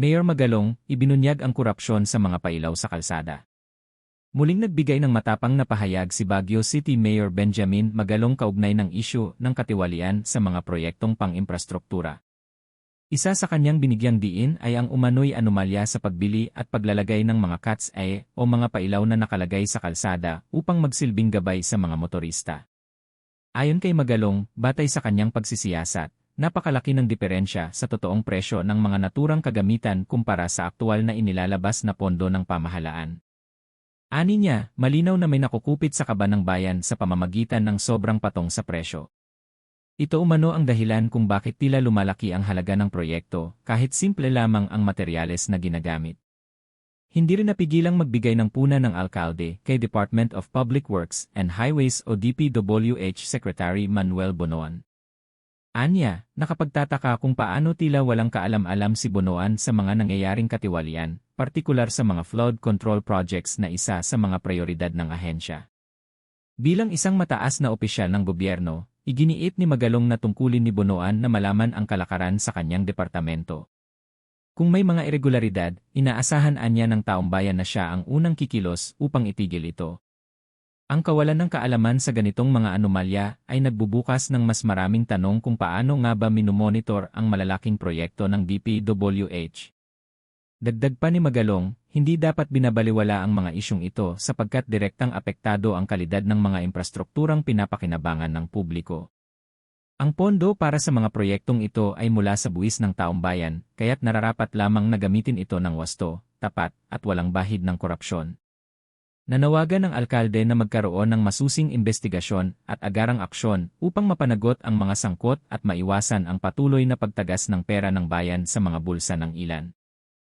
Mayor Magalong, ibinunyag ang korupsyon sa mga pailaw sa kalsada. Muling nagbigay ng matapang na pahayag si Baguio City Mayor Benjamin Magalong kaugnay ng isyu ng katiwalian sa mga proyektong pang-imprastruktura. Isa sa kanyang binigyang diin ay ang umano'y anomalya sa pagbili at paglalagay ng mga cat's eye o mga pailaw na nakalagay sa kalsada upang magsilbing gabay sa mga motorista. Ayon kay Magalong, batay sa kanyang pagsisiyasat, napakalaki ng diferensya sa totoong presyo ng mga naturang kagamitan kumpara sa aktual na inilalabas na pondo ng pamahalaan. Ani niya, malinaw na may nakukupit sa kaba ng bayan sa pamamagitan ng sobrang patong sa presyo. Ito umano ang dahilan kung bakit tila lumalaki ang halaga ng proyekto kahit simple lamang ang materyales na ginagamit. Hindi rin napigilang magbigay ng puna ng alkalde kay Department of Public Works and Highways o DPWH Secretary Manuel Bonoan. Anya, nakapagtataka kung paano tila walang kaalam-alam si Bonoan sa mga nangyayaring katiwalian, partikular sa mga flood control projects na isa sa mga prioridad ng ahensya. Bilang isang mataas na opisyal ng gobyerno, Iginiit ni Magalong na tungkulin ni Bonoan na malaman ang kalakaran sa kanyang departamento. Kung may mga irregularidad, inaasahan anya ng taong bayan na siya ang unang kikilos upang itigil ito. Ang kawalan ng kaalaman sa ganitong mga anomalya ay nagbubukas ng mas maraming tanong kung paano nga ba minumonitor ang malalaking proyekto ng DPWH. Dagdag pa ni Magalong, hindi dapat binabaliwala ang mga isyong ito sapagkat direktang apektado ang kalidad ng mga infrastrukturang pinapakinabangan ng publiko. Ang pondo para sa mga proyektong ito ay mula sa buwis ng taong bayan, kaya't nararapat lamang na gamitin ito ng wasto, tapat, at walang bahid ng korupsyon. Nanawagan ng alkalde na magkaroon ng masusing investigasyon at agarang aksyon upang mapanagot ang mga sangkot at maiwasan ang patuloy na pagtagas ng pera ng bayan sa mga bulsa ng ilan.